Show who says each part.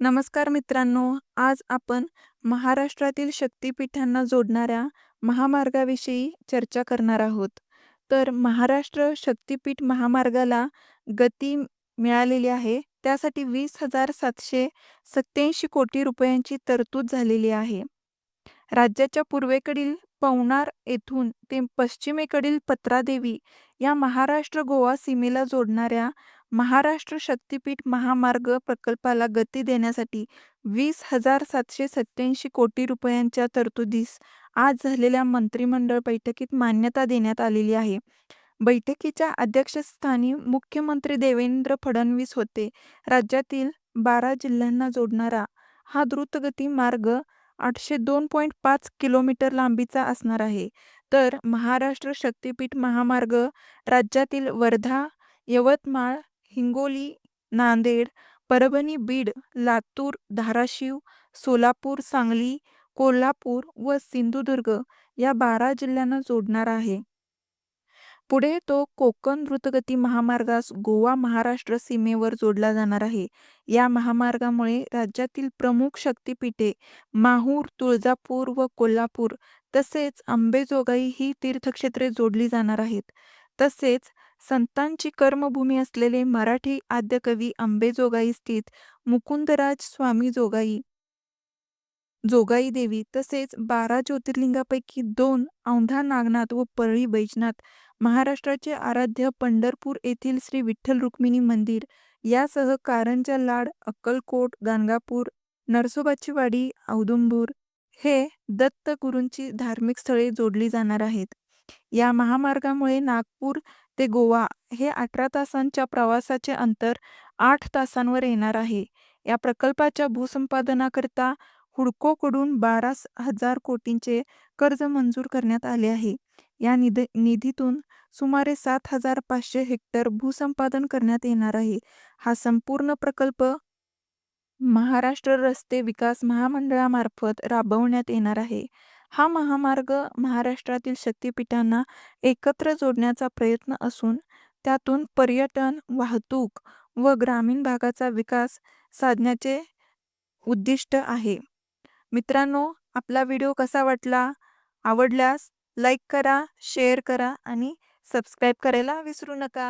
Speaker 1: नमस्कार मित्रांनो आज आपण महाराष्ट्रातील शक्तिपीठांना जोडणाऱ्या महामार्गाविषयी चर्चा करणार आहोत. तर महाराष्ट्र शक्तिपीठ महामार्गाला गती मिळालेली आहे. त्यासाठी वीस हजार सातशे सत्याऐंशी कोटी रुपयांची तरतूद झालेली आहे. राज्याच्या पूर्वेकडील पवनार येथून ते पश्चिमेकडील पत्रादेवी या महाराष्ट्र गोवा सीमेला जोडणाऱ्या महाराष्ट्र शक्तिपीठ महामार्ग प्रकल्पाला गती देण्यासाठी वीस हजार सातशे सत्याऐंशी कोटी रुपयांच्या तरतुदीस आज झालेल्या मंत्रिमंडळ बैठकीत मान्यता देण्यात आलेली आहे. बैठकीच्या अध्यक्षस्थानी मुख्यमंत्री देवेंद्र फडणवीस होते. राज्यातील बारा जिल्ह्यांना जोडणारा हा द्रुतगती मार्ग आठशे दोन पॉईंट पाच किलोमीटर लांबीचा असणार आहे. तर महाराष्ट्र शक्तिपीठ महामार्ग राज्यातील वर्धा यवतमाळ हिंगोली नांदेड परभणी बीड लातूर धाराशिव सोलापूर सांगली कोल्हापूर व सिंधुदुर्ग या बारा जिल्ह्यांना जोडणार आहे. पुढे तो कोकण द्रुतगती महामार्गास गोवा महाराष्ट्र सीमेवर जोडला जाणार आहे. या महामार्गामुळे राज्यातील प्रमुख शक्तिपीठे माहूर तुळजापूर व कोल्हापूर तसेच अंबेजोगाई ही तीर्थक्षेत्रे जोडली जाणार आहेत. तसेच संतांची कर्मभूमी असलेले मराठी आद्यकवी अंबेजोगाई स्थित मुकुंदराज स्वामी जोगाई जोगाई देवी तसेच बारा ज्योतिर्लिंगापैकी दोन औंधा नागनाथ व परळी बैजनाथ महाराष्ट्राचे आराध्य पंढरपूर येथील श्री विठ्ठल रुक्मिणी मंदिर यासह कारंजा लाड अक्कलकोट गाणगापूर नरसोबाची वाडी औदुंबूर हे दत्त गुरूंची धार्मिक स्थळे जोडली जाणार आहेत. या महामार्गामुळे नागपूर ते गोवा हे अठरा तासांच्या प्रवासाचे अंतर आठ तासांवर येणार आहे. या प्रकल्पाच्या भूसंपादनाकरता हुडकोकडून बारा हजार कोटींचे कर्ज मंजूर करण्यात आले आहे. या निधी निधीतून सुमारे सात हजार पाचशे हेक्टर भूसंपादन करण्यात येणार आहे. हा संपूर्ण प्रकल्प महाराष्ट्र रस्ते विकास महामंडळामार्फत राबवण्यात येणार आहे. हा महामार्ग महाराष्ट्रातील शक्तिपीठांना एकत्र जोडण्याचा प्रयत्न असून त्यातून पर्यटन वाहतूक व ग्रामीण भागाचा विकास साधण्याचे उद्दिष्ट आहे. मित्रांनो आपला व्हिडिओ कसा वाटला? आवडल्यास लाईक करा शेअर करा आणि सबस्क्राईब करायला विसरू नका.